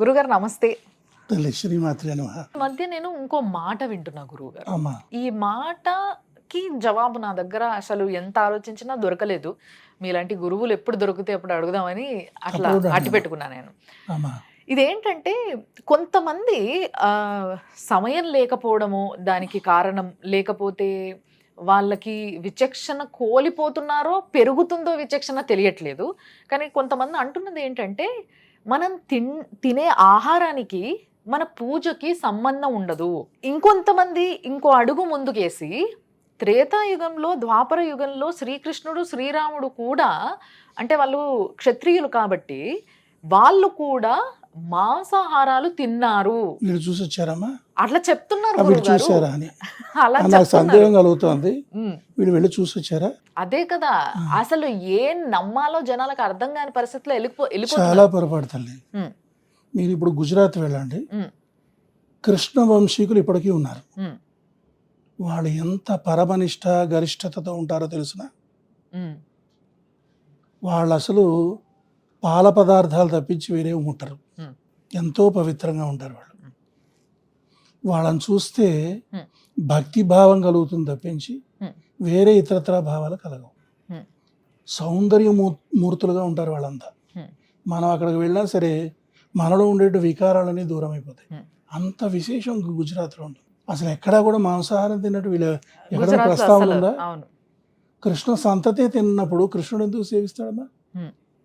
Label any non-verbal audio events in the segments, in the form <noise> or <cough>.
గురుగారు నమస్తే. శ్రీమాత్రి మధ్య నేను ఇంకో మాట వింటున్నా గురువుగారు ఈ మాటకి జవాబు నా దగ్గర అసలు ఎంత ఆలోచించినా దొరకలేదు. మీలాంటి గురువులు ఎప్పుడు దొరికితే అప్పుడు అడుగుదామని అట్లా. అట్టి పెట్టుకున్నా నేను. ఇదేంటంటే కొంతమంది ఆ, సమయం లేకపోవడము దానికి కారణం లేకపోతే వాళ్ళకి విచక్షణ కోల్పోతున్నారో పెరుగుతుందో విచక్షణ తెలియట్లేదు. కానీ కొంతమంది అంటున్నది ఏంటంటే మనం తిన్ తినే ఆహారానికి మన పూజకి సంబంధం ఉండదు. ఇంకొంతమంది ఇంకో అడుగు ముందుకేసి త్రేతాయుగంలో ద్వాపర యుగంలో శ్రీకృష్ణుడు శ్రీరాముడు కూడా అంటే వాళ్ళు క్షత్రియులు కాబట్టి వాళ్ళు కూడా మాంసాహారాలు తిన్నారు. మీరు చూసి వచ్చారమ్మా అట్లా చెప్తున్నారు గురువుగారు. చూసారా అని. <laughs> నాకు సందేహం కలుగుతోంది. వీళ్ళు వెళ్ళి చూసి వచ్చారా అదే కదా. అసలు ఏం నమ్మాలో జనాలకు అర్థం కాని పరిస్థితిలో వెళ్ళిపో చాలా పొరపాటు తల్లి. మీరు ఇప్పుడు గుజరాత్ వెళ్ళండి. కృష్ణ వంశీకులు ఇప్పటికీ ఉన్నారు. వాళ్ళు ఎంత పరమనిష్ట గరిష్టతతో ఉంటారో తెలుసిన? వాళ్ళు అసలు పాల పదార్థాలు తప్పించి వేరే ఉమ్. ఎంతో పవిత్రంగా ఉంటారు వాళ్ళు. వాళ్ళని చూస్తే. భక్తి భావం కలుగుతుంది తప్పించి. వేరే ఇతరత్ర భావాలు కలగవు. సౌందర్య మూర్తులుగా ఉంటారు వాళ్ళంతా. మనం అక్కడికి వెళ్ళినా సరే మనలో ఉండే వికారాలన్నీ దూరం అయిపోతాయి. అంత విశేషం గుజరాత్లో ఉంటుంది అసలు ఎక్కడా కూడా మాంసాహారం తిన్నట్టు వీళ్ళ ఎక్కడ ప్రస్తావన ఉందా కృష్ణ సంతతే తిన్నప్పుడు కృష్ణుడు ఎందుకు సేవిస్తాడమ్మా.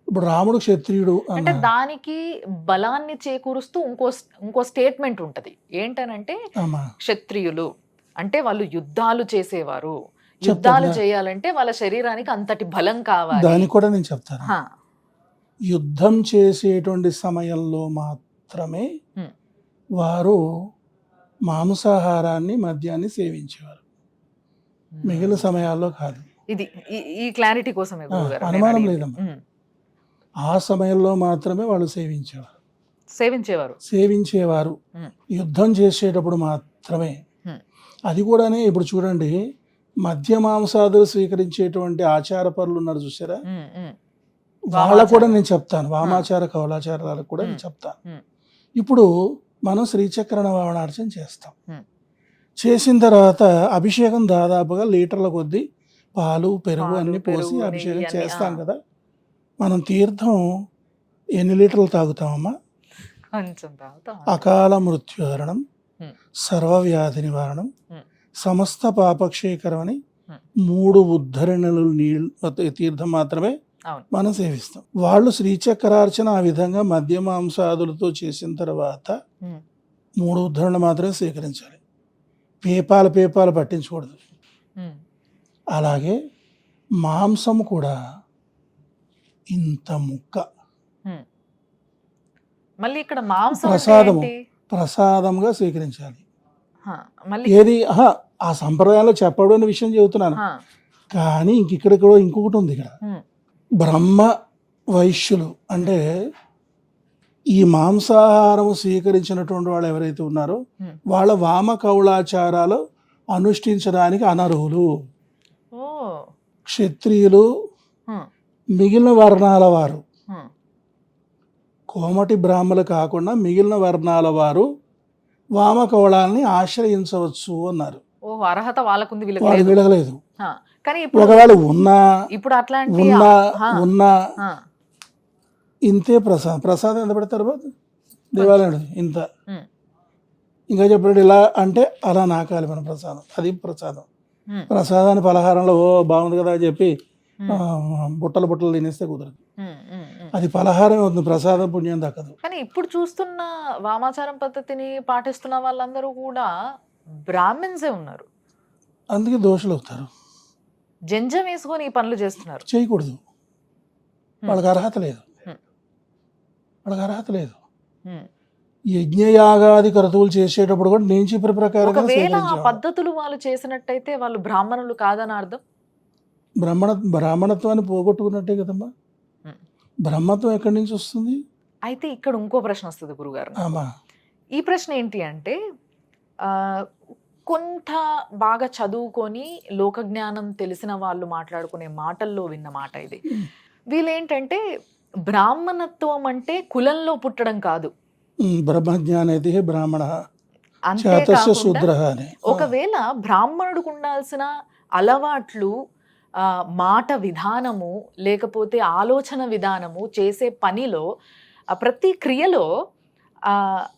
ఇప్పుడు రాముడు క్షత్రియుడు అంటే దానికి బలాన్ని చేకూరుస్తూ ఇంకో ఇంకో స్టేట్మెంట్ ఉంటది. ఏంటనంటే క్షత్రియులు అంటే వాళ్ళు యుద్ధాలు చేసేవారు. యుద్ధాలు. చేయాలంటే వాళ్ళ శరీరానికి అంతటి బలం కావాలి. దానికి కూడా నేను చెప్తాను. యుద్ధం చేసేటువంటి సమయంలో మాత్రమే. వారు మాంసాహారాన్ని మద్యాన్ని సేవించేవారు. మిగిలిన సమయాల్లో కాదు. ఇది ఈ- క్లారిటీ కోసమే అనుమానం. లేదమ్మా. ఆ సమయంలో మాత్రమే వాళ్ళు సేవించేవారు సేవించేవారు సేవించేవారు. యుద్ధం చేసేటప్పుడు మాత్రమే. అది కూడానే ఇప్పుడు చూడండి మద్య మాంసాదులు స్వీకరించేటువంటి ఆచార పరులు ఉన్నారు చూసారా వాళ్ళకు కూడా నేను చెప్తాను వామాచార కౌలాచారాలకు కూడా నేను. చెప్తాను. ఇప్పుడు మనం శ్రీచక్ర నవాణార్చన చేస్తాం. చేసిన తర్వాత అభిషేకం దాదాపుగా లీటర్ల కొద్దీ పాలు పెరుగు అన్ని పోసి అభిషేకం చేస్తాం. కదా మనం తీర్థం ఎన్ని లీటర్లు తాగుతామమ్మా కొంచెం తాగుతాం అకాల మృత్యుహరణం. సర్వవ్యాధి నివారణం. సమస్త పాపక్షేకరం అని. మూడు ఉద్ధరణలు నీళ్ళు తీర్థం మాత్రమే. మనం సేవిస్తాం వాళ్ళు శ్రీచక్రార్చన ఆ విధంగా మద్య మాంసాదులతో చేసిన తర్వాత మూడు ఉద్ధరణలు మాత్రమే స్వీకరించాలి పేపాలు పేపాలు పట్టించకూడదు అలాగే మాంసం కూడా ఇంత ముక్క. మళ్ళీ ఇక్కడ మాంసం? ప్రసాదంగా స్వీకరించాలి. ఏది? ఆ సంప్రదాయంలో చెప్పడం అనే విషయం చెబుతున్నాను. కానీ ఇంక ఇక్కడ కూడా ఇంకొకటి ఉంది ఇక్కడ. బ్రహ్మ వైశ్యులు అంటే ఈ మాంసాహారం స్వీకరించినటువంటి వాళ్ళు ఎవరైతే ఉన్నారో. వాళ్ళ వామ కౌళాచారాలు అనుష్ఠించడానికి అనర్హులు. క్షత్రియులు మిగిలిన వర్ణాల వారు. కోమటి బ్రాహ్మలు కాకుండా మిగిలిన వర్ణాల వారు వామ కౌళాలని ఆశ్రయించవచ్చు అన్నారు. అర్హత వాళ్ళకుంది వీళ్ళకి వాడు లేదు. విడగలేదు హా, కానీ ఇప్పుడు ఒకవేళ ఉన్నా ఇప్పుడు అట్లాంటి ఉన్నా ఉన్నా ఇంతే ప్రసాదం. ప్రసాదం ఎంత పెడతారు బాబు? దేవాలయం ఇంత. ఇంకా చెప్పాడు ఇలా అంటే అలా నాకాలి మన ప్రసాదం. అది ప్రసాదం. ప్రసాదాన్ని పలహారంలో ఓ బాగుంది కదా అని చెప్పి బుట్టలు బుట్టలు తినేస్తే కుదరదు. అది పలహారం అవుతుంది ప్రసాదం పుణ్యం దక్కదు. కానీ ఇప్పుడు చూస్తున్న వామాచారం పద్ధతిని పాటిస్తున్న వాళ్ళందరూ కూడా బ్రాహ్మిన్సే ఉన్నారు. అందుకే దోషులు అవుతారు. జంజం వేసుకొని ఈ పనులు చేస్తున్నారు. చేయకూడదు. వాళ్ళకి అర్హత లేదు. వాళ్ళకి అర్హత లేదు. యజ్ఞయాగాది క్రతువులు చేసేటప్పుడు కూడా నేను చెప్పిన స్వీకరించేవాడు. పద్ధతులు వాళ్ళు చేసినట్టయితే వాళ్ళు బ్రాహ్మణులు కాదని అర్థం? బ్రాహ్మణ బ్రాహ్మణత్వాన్ని పోగొట్టుకున్నట్టే కదమ్మా. బ్రహ్మత్వం ఎక్కడి నుంచి వస్తుంది? అయితే ఇక్కడ ఇంకో ప్రశ్న వస్తుంది గురుగారు. ఈ ప్రశ్న ఏంటి అంటే కొంత బాగా చదువుకొని లోక జ్ఞానం తెలిసిన వాళ్ళు మాట్లాడుకునే మాటల్లో విన్న మాట ఇది. వీళ్ళేంటంటే బ్రాహ్మణత్వం అంటే కులంలో పుట్టడం కాదు. ఉమ్, బ్రహ్మజ్ఞానేతి బ్రాహ్మణ. ఒకవేళ బ్రాహ్మణుడికి ఉండాల్సిన అలవాట్లు మాట విధానము లేకపోతే ఆలోచన విధానము చేసే పనిలో ప్రతి క్రియలో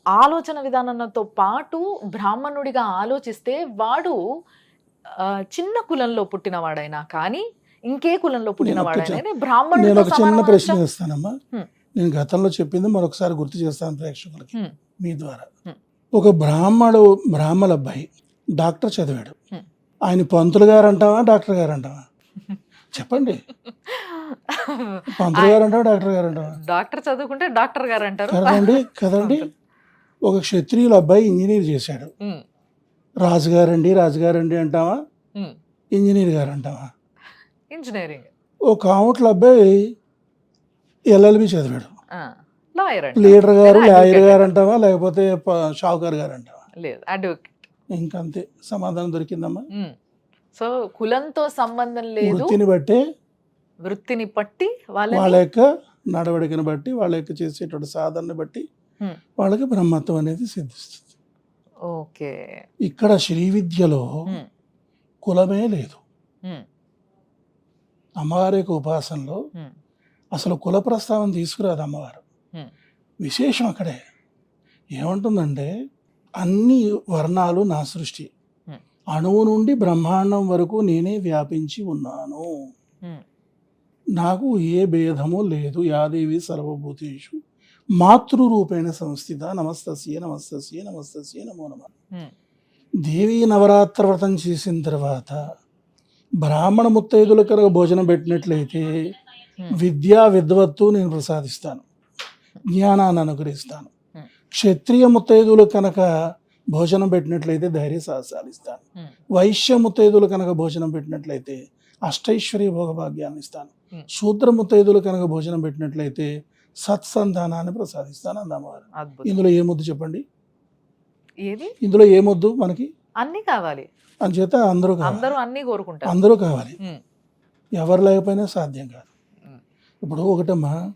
ఆలోచన విధానంతో పాటు బ్రాహ్మణుడిగా ఆలోచిస్తే వాడు చిన్న కులంలో పుట్టినవాడైనా కానీ ఇంకే కులంలో పుట్టినవాడైనా నేను నేను ఒక చిన్న ప్రశ్న. నేను గతంలో చెప్పింది మరొకసారి గుర్తు చేస్తాను ప్రేక్షకులకి. మీ ద్వారా. ఒక బ్రాహ్మడు బ్రాహ్మణ అబ్బాయి డాక్టర్ చదివాడు. ఆయన పంతులు గారు అంటావా డాక్టర్ గారు అంటావా చెప్పండి. <laughs> పంతులు గారు అంటావా డాక్టర్ గారు అంటావా డాక్టర్ చదువుకుంటే డాక్టర్ గారు అంటారు కదండి. కదండి ఒక క్షత్రియుల అబ్బాయి ఇంజనీర్ చేశాడు. రాజుగారండి రాజుగారండి అంటావా. ఇంజనీర్ గారు అంటావా ఇంజనీరింగ్. ఒక కాముట్ల అబ్బాయి ఎల్ఎల్బి చదివాడు. లీడర్ గారు లాయర్ గారు అంటావా లేకపోతే షావుకారు గారు అంటావా? లేదు అడ్వకేట్ ఇంకంతే. సమాధానం దొరికిందమ్మా. సో కులంతో సంబంధం లేదు వృత్తిని బట్టే వృత్తిని పట్టి వాళ్ళ యొక్క నడవడికను బట్టి వాళ్ళ యొక్క చేసేటువంటి సాధనని బట్టి. వాళ్ళకి బ్రహ్మత్వం అనేది సిద్ధిస్తుంది ఓకే ఇక్కడ శ్రీ విద్యలో. కులమే లేదు అమ్మవారి యొక్క ఉపాసనలో అసలు కుల ప్రస్తావన తీసుకురాదు అమ్మవారు. విశేషం అక్కడే ఏమంటుందంటే అన్ని వర్ణాలు నా సృష్టి. అణువు నుండి బ్రహ్మాండం వరకు నేనే వ్యాపించి ఉన్నాను. నాకు ఏ భేదము లేదు. యాదేవి సర్వభూతేషు. మాతృరూపేణ సంస్థిత. నమస్తస్య నమస్తస్య నమస్తస్య నమో నమ. దేవీ నవరాత్ర వ్రతం చేసిన తర్వాత బ్రాహ్మణ ముత్తైదుల కనుక భోజనం పెట్టినట్లయితే. విద్యా విద్వత్తు నేను ప్రసాదిస్తాను. జ్ఞానాన్ని అనుగ్రహిస్తాను. క్షత్రియ ముత్తైదులు కనుక భోజనం పెట్టినట్లయితే ధైర్య సాహసాలు ఇస్తాను. వైశ్య ముత్తైదులు కనుక భోజనం పెట్టినట్లయితే అష్టైశ్వర్య భోగభాగ్యాన్ని ఇస్తాను. శూద్ర ముత్తైదులు కనుక భోజనం పెట్టినట్లయితే సత్సంతానాన్ని ప్రసాదిస్తాను అందమ్మవారు ఇందులో ఏ ముద్దు చెప్పండి? ఇందులో ఏ ముద్దు మనకి? అన్ని కావాలి. అంచేత అందరూ అందరూ అన్ని కోరుకుంటారు. అందరూ కావాలి. ఎవరు లేకపోయినా సాధ్యం కాదు. ఇప్పుడు ఒకటమ్మా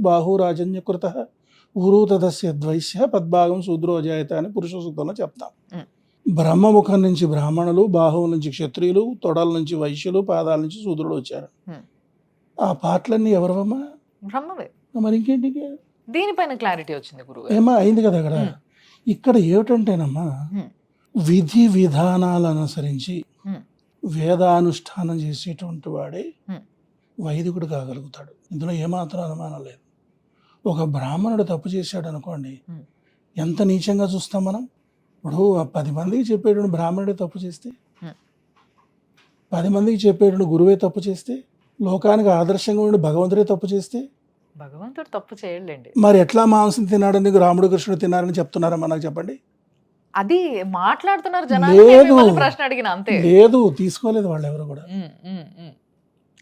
బాహు రాజన్యకృత. ఊరు తదస్య ద్వైశ్య పద్భాగం శూద్రో జాయత అని పురుష సూత్రంలో చెప్తాం. బ్రహ్మముఖం నుంచి బ్రాహ్మణులు బాహువు నుంచి క్షత్రియులు తొడల నుంచి వైశ్యులు పాదాల నుంచి శూద్రులు వచ్చారు. ఆ పాటలన్నీ ఎవరమ్మా బ్రహ్మవే మరి ఇంకేంటి దీనిపైన క్లారిటీ వచ్చింది గురువు ఏమా అయింది కదా అక్కడ. ఇక్కడ ఏమిటంటేనమ్మా. విధి విధానాలు అనుసరించి. వేదానుష్ఠానం చేసేటువంటి వాడే. వైదికుడు కాగలుగుతాడు ఇందులో ఏమాత్రం అనుమానం లేదు ఒక బ్రాహ్మణుడు తప్పు చేశాడు అనుకోండి. ఎంత నీచంగా చూస్తాం మనం ఇప్పుడు పది మందికి చెప్పేటువంటి బ్రాహ్మణుడే తప్పు చేస్తే. పది మందికి చెప్పేటువంటి గురువే తప్పు చేస్తే లోకానికి ఆదర్శంగా ఉండి భగవంతుడే తప్పు చేస్తే భగవంతుడు తప్పు చేయలేండి మరి ఎట్లా మాంసం తిన్నాడని రాముడు కృష్ణుడు తిన్నారని చెప్తున్నారమ్మా నాకు చెప్పండి అది మాట్లాడుతున్నారు జనాలు లేదు. ప్రశ్న అడిగిన అంతే లేదు తీసుకోలేదు వాళ్ళు ఎవరు కూడా.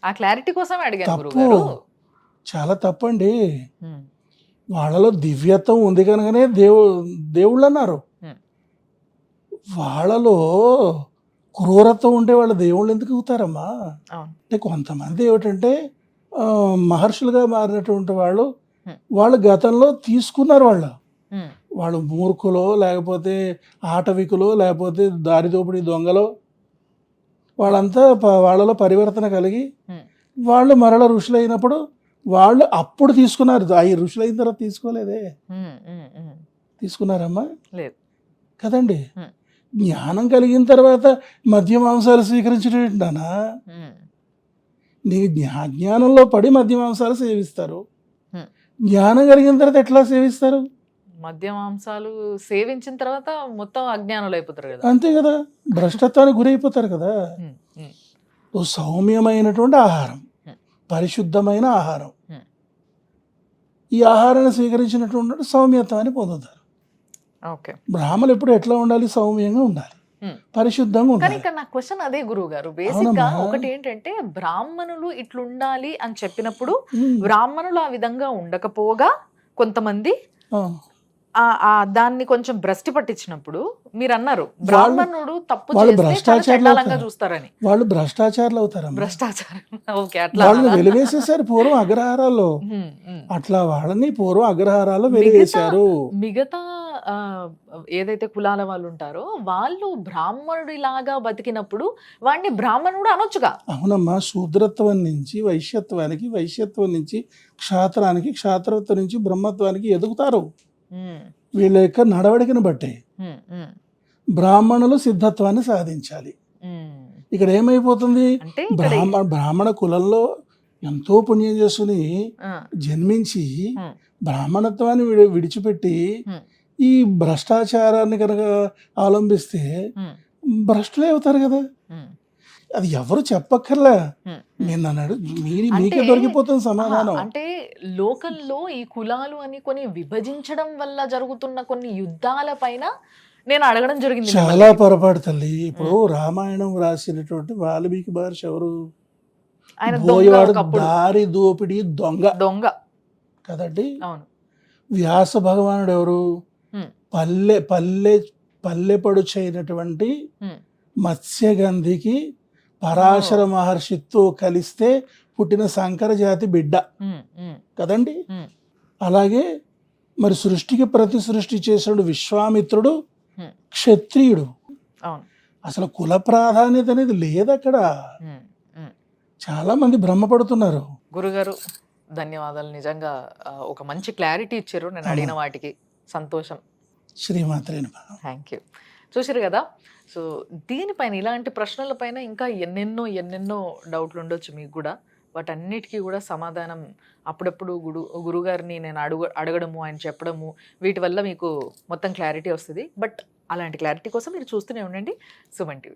ఆ క్లారిటీ కోసం అడిగాను తప్పు. గురువు గారు చాలా తప్పండి వాళ్ళలో దివ్యత్వం ఉంది కనుకనే దేవు దేవుళ్ళు అన్నారు. వాళ్ళలో క్రూరత్వం ఉంటే వాళ్ళు దేవుళ్ళు ఎందుకు అవుతారమ్మా? అంటే కొంతమంది ఏమిటంటే మహర్షులుగా మారినటువంటి వాళ్ళు. వాళ్ళు గతంలో తీసుకున్నారు వాళ్ళు. వాళ్ళు మూర్ఖులో లేకపోతే ఆటవికులో లేకపోతే దారిదోపిడి దొంగలో వాళ్ళంతా వాళ్ళలో పరివర్తన కలిగి వాళ్ళు మరల ఋషులైనప్పుడు వాళ్ళు అప్పుడు తీసుకున్నారు. ఈ ఋషులైన తర్వాత తీసుకోలేదే. తీసుకున్నారమ్మా? లేదు. కదండి. జ్ఞానం కలిగిన తర్వాత మద్య మాంసాలు స్వీకరించడం ఉమ్, నీ జ్ఞా- జ్ఞానంలో పడి మద్య మాంసాలు సేవిస్తారు. జ్ఞానం కలిగిన తర్వాత ఎట్లా సేవిస్తారు? మద్య మాంసాలు సేవించిన తర్వాత మొత్తం అజ్ఞానులు అయిపోతారు కదా. అంతే కదా. భ్రష్టత్వానికి గురైపోతారు కదా. ఓ సౌమ్యమైనటువంటి ఆహారం. పరిశుద్ధమైన ఆహారం Hmm. ఈ ఆహారాన్ని స్వీకరించినటువంటి సౌమ్యత్వాన్ని పొందుతారు ఓకే బ్రాహ్మణులు ఎప్పుడు ఎట్లా ఉండాలి సౌమ్యంగా ఉండాలి Hmm. పరిశుద్ధంగా కానీ ఉండాలి ఇక్కడ నా క్వశ్చన్ అదే గురువు గారు బేసిక్గా. ఒకటి ఏంటంటే బ్రాహ్మణులు ఇట్లుండాలి అని చెప్పినప్పుడు Hmm. బ్రాహ్మణులు ఆ విధంగా ఉండకపోగా కొంతమంది దాన్ని కొంచెం భ్రష్టి పట్టించినప్పుడు మీరు అన్నారు బ్రాహ్మణుడు తప్పు వాళ్ళు అవుతారు. చూస్తారని. వాళ్ళు భ్రష్టాచారులు అవుతారమ్మా. భ్రష్టాచారం? <laughs> వెలివేసేశారు పూర్వం అగ్రహారాల్లో. <laughs> అట్లా వాళ్ళని పూర్వం అగ్రహారాల్లో మిగతా- వెలివేశారు. మిగతా ఏదైతే కులాల వాళ్ళు ఉంటారో వాళ్ళు బ్రాహ్మణుడిలాగా బతికినప్పుడు వాడిని బ్రాహ్మణుడు అనొచ్చుగా. అవునమ్మా శూద్రత్వం నుంచి వైశ్యత్వానికి వైశ్యత్వం నుంచి క్షాత్రానికి క్షాత్రత్వం నుంచి బ్రహ్మత్వానికి ఎదుగుతారు. వీళ్ళ యొక్క నడవడికను బట్టే బ్రాహ్మణులు సిద్ధత్వాన్ని సాధించాలి. ఇక్కడ ఏమైపోతుంది? బ్రాహ్మణ బ్రాహ్మణ కులంలో ఎంతో పుణ్యం చేసుకుని జన్మించి బ్రాహ్మణత్వాన్ని విడి విడిచిపెట్టి ఈ భ్రష్టాచారాన్ని కనుక అవలంబిస్తే భ్రష్టులే అవుతారు కదా? అది ఎవరు చెప్పక్కర్లే. నేను అన్నాడు మీ మీకే దొరికిపోతుంది సమాధానం. అంటే లోకల్లో ఈ కులాలు అని కొన్ని విభజించడం వల్ల జరుగుతున్న కొన్ని యుద్ధాల పైన నేను అడగడం జరిగింది చాలా. పొరపాటు తల్లి. ఇప్పుడు రామాయణం రాసినటువంటి వాల్మీకి మహర్షి ఎవరు? ఆయన దారి దోపిడి దొంగ. దొంగ. కదండి? అవును. వ్యాస భగవానుడు ఎవరు. పల్లె పల్లె పల్లెపడు చేయనటువంటి. మత్స్యగంధికి పరాశర మహర్షితో కలిస్తే పుట్టిన శంకర జాతి బిడ్డ. కదండి? అలాగే మరి సృష్టికి ప్రతి సృష్టి చేసిన విశ్వామిత్రుడు. క్షత్రియుడు. అసలు కుల ప్రాధాన్యత అనేది లేదు అక్కడ. చాలా మంది భ్రమపడుతున్నారు. గురుగారు ధన్యవాదాలు. నిజంగా ఒక మంచి క్లారిటీ ఇచ్చారు. నేను. అడిగిన వాటికి సంతోషం. శ్రీమాత్రే నమః. థ్యాంక్ యూ చూసారు కదా? సో దీనిపైన ఇలాంటి ప్రశ్నలపైన ఇంకా ఎన్నెన్నో ఎన్నెన్నో డౌట్లు ఉండొచ్చు మీకు కూడా. వాటన్నిటికీ కూడా సమాధానం అప్పుడప్పుడు గురు గురుగారిని నేను అడుగు అడగడము ఆయన చెప్పడము వీటి వల్ల మీకు మొత్తం క్లారిటీ వస్తుంది. బట్ అలాంటి క్లారిటీ కోసం మీరు చూస్తూనే ఉండండి. సుమన్ టీవీ.